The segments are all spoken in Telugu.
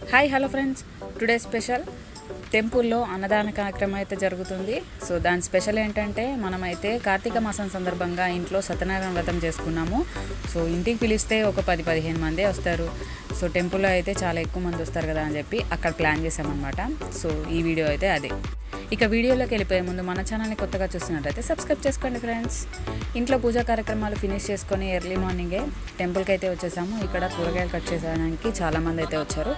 Hi hello friends today special టెంపుల్లో అన్నదాన కార్యక్రమం అయితే జరుగుతుంది. సో దాని స్పెషల్ ఏంటంటే మనమైతే కార్తీక మాసం సందర్భంగా ఇంట్లో సత్యనారాయణ వ్రతం చేసుకున్నాము. సో ఇంటికి పిలిస్తే ఒక పది పదిహేను మందే వస్తారు. సో టెంపుల్లో అయితే చాలా ఎక్కువ మంది వస్తారు కదా అని చెప్పి అక్కడ ప్లాన్ చేసామన్నమాట సో ఈ వీడియో అయితే అదే. ఇక వీడియోలోకి వెళ్ళిపోయే ముందు మన ఛానల్ని కొత్తగా చూసినట్లయితే సబ్స్క్రైబ్ చేసుకోండి ఫ్రెండ్స్. ఇంట్లో పూజా కార్యక్రమాలు ఫినిష్ చేసుకొని ఎర్లీ మార్నింగే టెంపుల్కి అయితే వచ్చేసాము. ఇక్కడ కూరగాయలు కట్ చేసేదానికి చాలామంది అయితే వచ్చారు.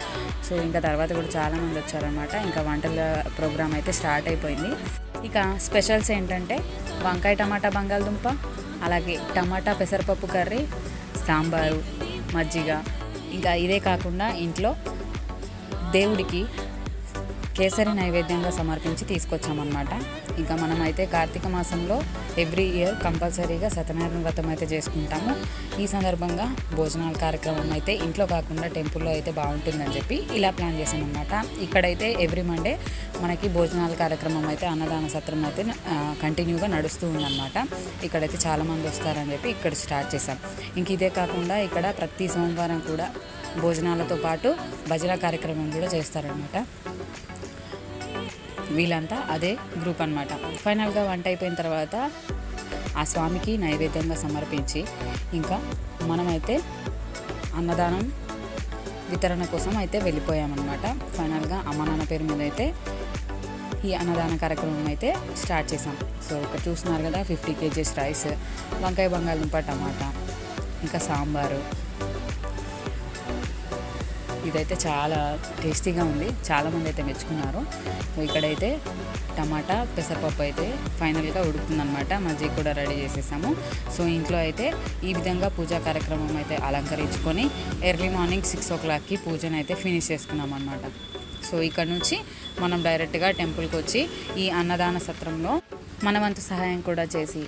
సో ఇంకా తర్వాత కూడా చాలామంది వచ్చారనమాట ఇంకా వంటల ప్రోగ్రామ్ అయితే స్టార్ట్ అయిపోయింది. ఇక స్పెషల్స్ ఏంటంటే వంకాయ టమాటా బంగాళదుంప అలాగే టమాటా పెసరపప్పు కర్రీ సాంబారు మజ్జిగ. ఇంకా ఇదే కాకుండా ఇంట్లో దేవుడికి కేసరి నైవేద్యంగా సమర్పించి తీసుకొచ్చామన్నమాట. ఇంకా మనమైతే కార్తీక మాసంలో ఎవ్రీ ఇయర్ కంపల్సరీగా సత్యనారాయణ వ్రతం అయితే చేసుకుంటాము. ఈ సందర్భంగా భోజనాల కార్యక్రమం అయితే ఇంట్లో కాకుండా టెంపుల్లో అయితే బాగుంటుందని చెప్పి ఇలా ప్లాన్ చేశామన్నమాట. ఇక్కడైతే ఎవ్రీ మండే మనకి భోజనాల కార్యక్రమం అయితే అన్నదాన సత్రం అయితే కంటిన్యూగా నడుస్తూ ఉందన్నమాట. ఇక్కడైతే చాలామంది వస్తారని చెప్పి ఇక్కడ స్టార్ట్ చేశాం. ఇంక ఇదే కాకుండా ఇక్కడ ప్రతి సోమవారం కూడా భోజనాలతో పాటు భజన కార్యక్రమం కూడా చేస్తారనమాట వీళ్ళంతా అదే గ్రూప్ అనమాట ఫైనల్గా వంట అయిపోయిన తర్వాత ఆ స్వామికి నైవేద్యంగా సమర్పించి ఇంకా మనమైతే అన్నదానం వితరణ కోసం అయితే వెళ్ళిపోయామన్నమాట. ఫైనల్గా అమ్మ నాన్న పేరు మీద అయితే ఈ అన్నదాన కార్యక్రమం అయితే స్టార్ట్ చేసాం సో ఇక్కడ చూస్తున్నారు కదా ఫిఫ్టీ కేజీస్ రైస్ వంకాయ బంగాళదుంప టమాటా ఇంకా సాంబారు ఇదైతే చాలా టేస్టీగా ఉంది. చాలామంది అయితే మెచ్చుకున్నారు. ఇక్కడైతే టమాటా పెసరపప్పు అయితే ఫైనల్గా ఉడుకుతుందనమాట మజ్జిగ కూడా రెడీ చేసేసాము. సో ఇంట్లో అయితే ఈ విధంగా పూజా కార్యక్రమం అయితే అలంకరించుకొని ఎర్లీ మార్నింగ్ సిక్స్ ఓ క్లాక్కి పూజను అయితే ఫినిష్ చేసుకున్నాం అనమాట సో ఇక్కడ నుంచి మనం డైరెక్ట్గా టెంపుల్కి వచ్చి ఈ అన్నదాన సత్రంలో మన వంతు సహాయం కూడా చేసి